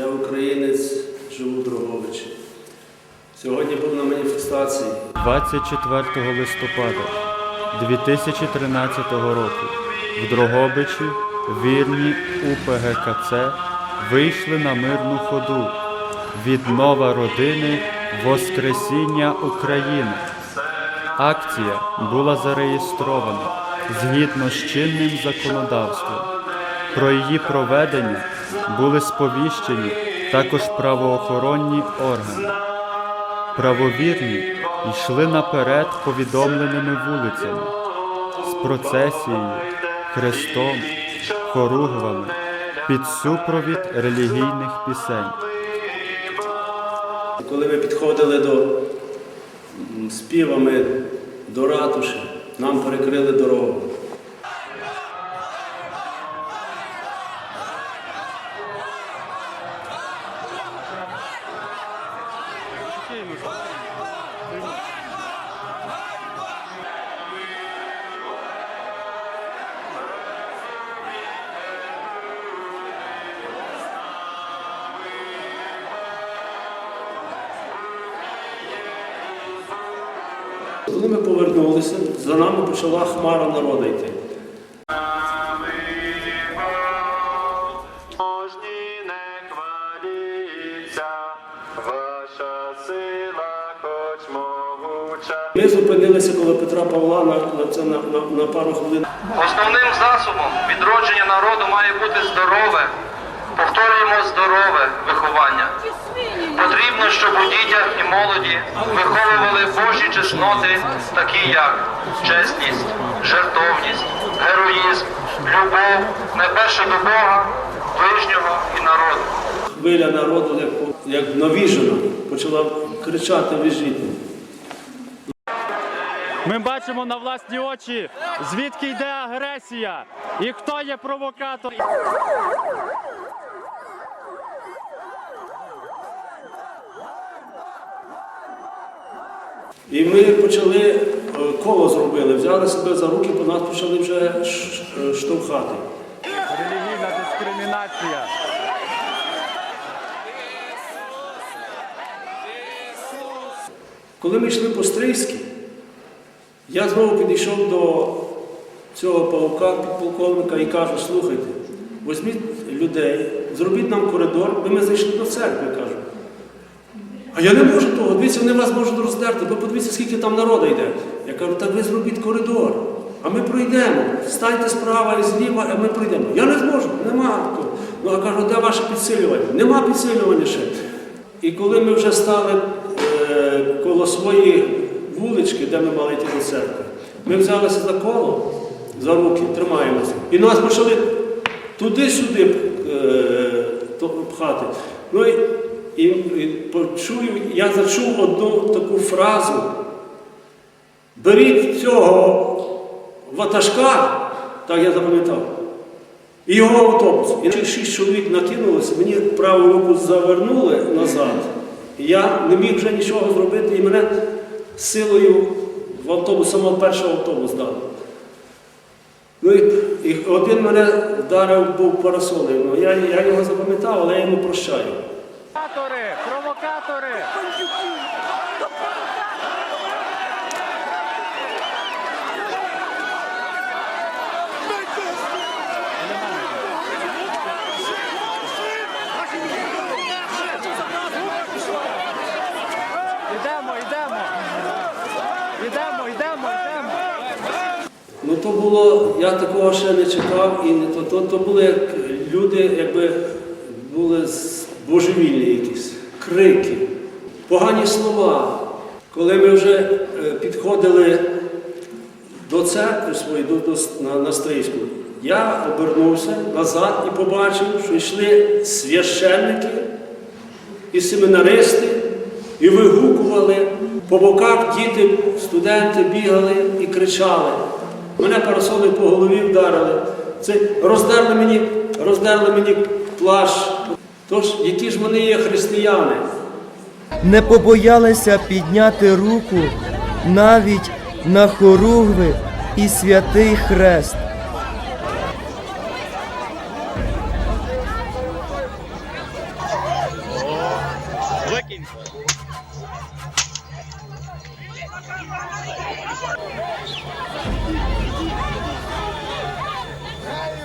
Я українець, живу в Дроговичі. Сьогодні був на маніфестації. 24 листопада 2013 року в Дрогобичі вірні УПГКЦ вийшли на мирну ходу Віднова родини Воскресіння України. Акція була зареєстрована згідно з чинним законодавством. Про її проведення були сповіщені також правоохоронні органи. Правовірні йшли наперед повідомленими вулицями з процесією, хрестом, хоругвами під супровід релігійних пісень. Коли ми підходили до співами до ратуші, нам перекрили дорогу. Коли ми повернулися, за нами почала хмара народу йти. Ми зупинилися коло Петра Павла на, на, на, на пару хвилин. Основним засобом відродження народу має бути здорове, повторюємо здорове виховання. Потрібно, щоб у дітях і молоді виховували Божі чесноти, такі як чесність, жертовність, героїзм, любов, найперше до Бога, ближнього і народу. Хвиля народу, як, як навіжена, почала кричати віжіти. Ми бачимо на власні очі, звідки йде агресія і хто є провокатор. І ми почали е, коло зробили, взяли себе за руки, по нас почали вже е, штовхати. Релігійна дискримінація. Коли ми йшли по Стрийській, я знову підійшов до цього паука, підполковника, і кажу, слухайте, візьміть людей, зробіть нам коридор, бо ми зайшли до церкви, кажу. А я не можу того, дивіться, вони вас можуть роздерти, бо подивіться, скільки там народу йде. Я кажу, так ви зробіть коридор, а ми пройдемо. Станьте справа і зліва, а ми пройдемо. Я не зможу, нема. Ну, а кажу, де ваше підсилювання? Нема підсилювання ще. І коли ми вже стали е, коло своєї вулички, де ми мали йти до церкви, ми взялися за коло, за руки, тримаємося. І нас почали туди-сюди е, пхати. Ну і, почую, я зачув одну таку фразу. Беріть цього ватажка, так я запам'ятав, і його автобус. І шість чоловік накинулося, мені праву руку завернули назад. І я не міг вже нічого зробити, і мене силою в автобус, самого першого автобус дали. Ну і, і один мене вдарив був парасолею. Ну, я, я його запам'ятав, але я йому прощаю. Провокатори! Йдемо, йдемо! Йдемо, йдемо, йдемо! Ну то було, я такого ще не чекав, і не то, то, то були як люди, якби були з- божевільні якісь, крики, погані слова. Коли ми вже е, підходили до церкви своєї, до, на, на Стрийську, я обернувся назад і побачив, що йшли священники і семінаристи, і вигукували. По боках діти, студенти бігали і кричали. Мене парасоли по голові вдарили. Це роздерли мені, роздерли мені плащ. Тож, які ж вони є християни? Не побоялися підняти руку навіть на хоругви і святий хрест. Hey!